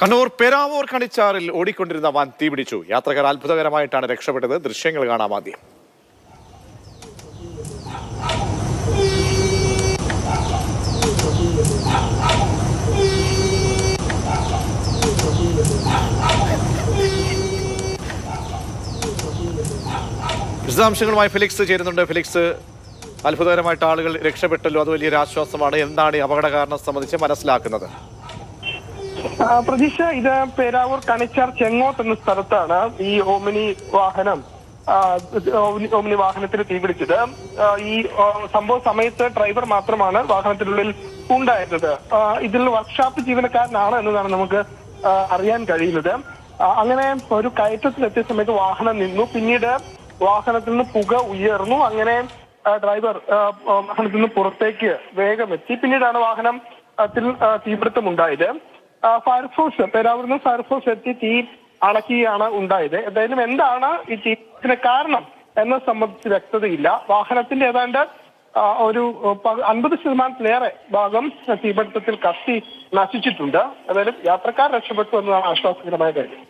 കണ്ണൂർ പേരാവൂർ കണിച്ചാറിൽ ഓടിക്കൊണ്ടിരുന്ന വാൻ തീപിടിച്ചു. യാത്രക്കാർ അത്ഭുതകരമായിട്ടാണ് രക്ഷപ്പെട്ടത്. ദൃശ്യങ്ങൾ കാണാം ആദ്യം. വിശദാംശങ്ങളുമായി ഫിലിക്സ് ചേരുന്നുണ്ട്. ഫിലിക്സ് അത്ഭുതകരമായിട്ട് ആളുകൾ രക്ഷപ്പെട്ടല്ലോ. അത് വലിയൊരു ആശ്വാസമാണ്. എന്താണ് ഈ അപകട കാരണം സംബന്ധിച്ച് മനസ്സിലാക്കുന്നത്? പ്രതീക്ഷ ഇത് പേരാവൂർ കണിച്ചാർ ചെങ്ങോത്ത് എന്ന സ്ഥലത്താണ് ഈ ഓമിനി വാഹനം ഓമിനി- വാഹനത്തിന് തീപിടിച്ചത് ഈ സംഭവ സമയത്ത് ഡ്രൈവർ മാത്രമാണ് വാഹനത്തിനുള്ളിൽ ഉണ്ടായിരുന്നത്. ഇതിൽ വർക്ക്ഷോപ്പ് ജീവനക്കാരനാണ് എന്നതാണ് നമുക്ക് അറിയാൻ കഴിയുന്നത്. അങ്ങനെ ഒരു കയറ്റത്തിലെത്തിയ സമയത്ത് വാഹനം നിന്നു. പിന്നീട് വാഹനത്തിൽ നിന്ന് പുക ഉയർന്നു. അങ്ങനെ ഡ്രൈവർ വാഹനത്തിൽ നിന്ന് പുറത്തേക്ക് വേഗം എത്തി. പിന്നീടാണ് വാഹനം ത്തിൽ തീപിടുത്തം ഉണ്ടായത് ആ, ഫയർഫോഴ്സ് പേരാവൂരിൽ നിന്ന് ഫയർഫോഴ്സ് എത്തി തീ അണക്കുകയാണ് ഉണ്ടായത്. എന്തായാലും എന്താണ് ഈ തീപിടുത്തത്തിന് കാരണം എന്നത് സംബന്ധിച്ച് വ്യക്തതയില്ല. വാഹനത്തിന്റെ ഏതാണ്ട് ഒരു അൻപത് ശതമാനത്തിലേറെ ഭാഗം തീപിടുത്തത്തിൽ കത്തി നശിച്ചിട്ടുണ്ട്. ഏതായാലും യാത്രക്കാർ രക്ഷപ്പെട്ടു എന്നതാണ് ആശ്വാസകരമായ കാര്യം.